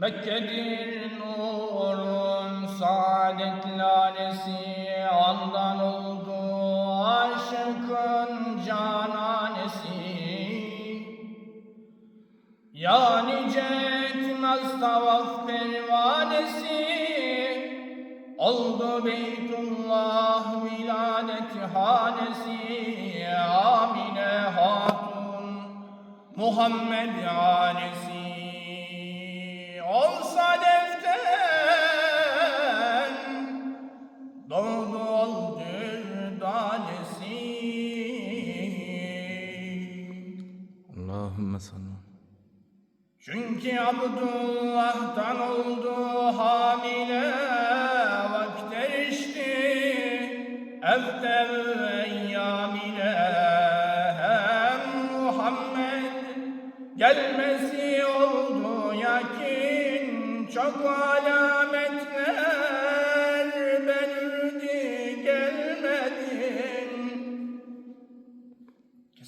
Mekke'dir nurun saadet lalesi Andan oldu aşıkın cananesi Ya nice etmez tavaf pervanesi Oldu Beytullah viladet hanesi. Amine Hatun Muhammed hanesi Allahümme salli. çünkü Abdullah'tan oldu hamile vakit erişti evvel eyyam ile hem Muhammed gelmesi oldu yakin çok ala